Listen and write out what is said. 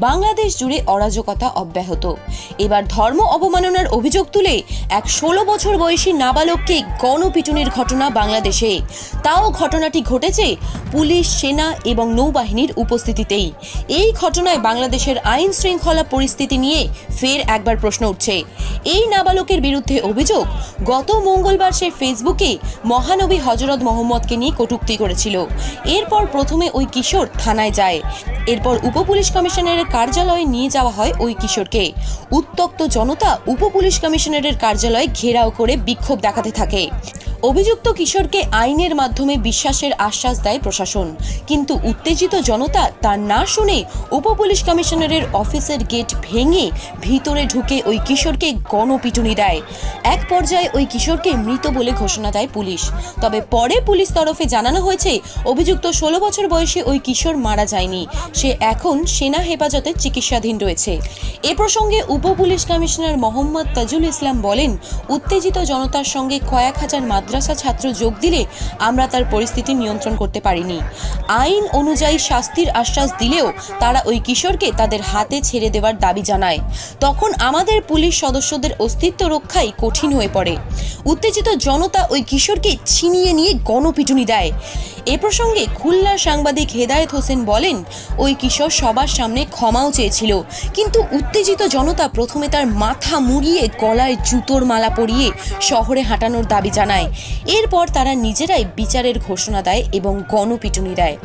বাংলাদেশ জুড়ে অরাজকতা অব্যাহত। এবার ধর্ম অবমাননার অভিযোগ তুলে এক ষোলো বছর বয়সী নাবালককে গণপিটুনির ঘটনা বাংলাদেশে। তাও ঘটনাটি ঘটেছে পুলিশ, সেনা এবং নৌবাহিনীর উপস্থিতিতেই। এই ঘটনায় বাংলাদেশের আইন শৃঙ্খলা পরিস্থিতি নিয়ে ফের একবার প্রশ্ন উঠছে। এই নাবালকের বিরুদ্ধে অভিযোগ গত মঙ্গলবার সে ফেসবুকে মহানবী হজরত মোহাম্মদকে নিয়ে কটূক্তি করেছিল। এরপর প্রথমে ওই কিশোর থানায় যায়। এরপর উপপুলিশ কমিশনারের কার্যালয়ে নিয়ে যাওয়া হয় ওই কিশোরকে। উত্তক্ত জনতা উপ পুলিশ কমিশনারের কার্যালয়ে ঘেরাও করে বিক্ষোভ দেখাতে থাকে। অভিযুক্ত কিশোরকে আইনের মাধ্যমে বিশ্বাসের আশ্বাস দেয় প্রশাসন। কিন্তু উত্তেজিত জনতা তা না শুনে উপপুলিশ কমিশনারের অফিসের গেট ভেঙে ভিতরে ঢুকে ওই কিশোরকে গণপিটুনি দেয়। এক পর্যায়ে ওই কিশোরকে মৃত বলে ঘোষণা দেয় পুলিশ। তবে পরে পুলিশ তরফে জানানো হয়েছে, অভিযুক্ত ষোলো বছর বয়সে ওই কিশোর মারা যায়নি। সে এখন সেনা হেফাজতে চিকিৎসাধীন রয়েছে। এ প্রসঙ্গে উপপুলিশ কমিশনার মোহাম্মদ তাজুল ইসলাম বলেন, উত্তেজিত জনতার সঙ্গে কয়েক হাজার মাদ্রাসা ছাত্র যোগ দিলে আমরা তার পরিস্থিতি নিয়ন্ত্রণ করতে পারিনি। আইন অনুযায়ী শাস্তির আশ্বাস দিলেও তারা ওই কিশোরকে তাদের হাতে ছেড়ে দেওয়ার দাবি জানায়। তখন আমাদের পুলিশ সদস্যদের অস্তিত্ব রক্ষাই কঠিন হয়ে পড়ে। উত্তেজিত জনতা ওই কিশোরকে ছিনিয়ে নিয়ে গণপিটুনি দেয়। এ প্রসঙ্গে খুলনার সাংবাদিক হেদায়েত হোসেন বলেন, ওই কিশোর সবার সামনে ক্ষমাও চেয়েছিল, কিন্তু উত্তেজিত জনতা প্রথমে তার মাথা মুড়িয়ে গলায় জুতোর মালা পরিয়ে শহরে হাঁটানোর দাবি জানায়। এরপর তারা নিজেরাই বিচারের ঘোষণা দেয় এবং গণপিটুনি দেয়।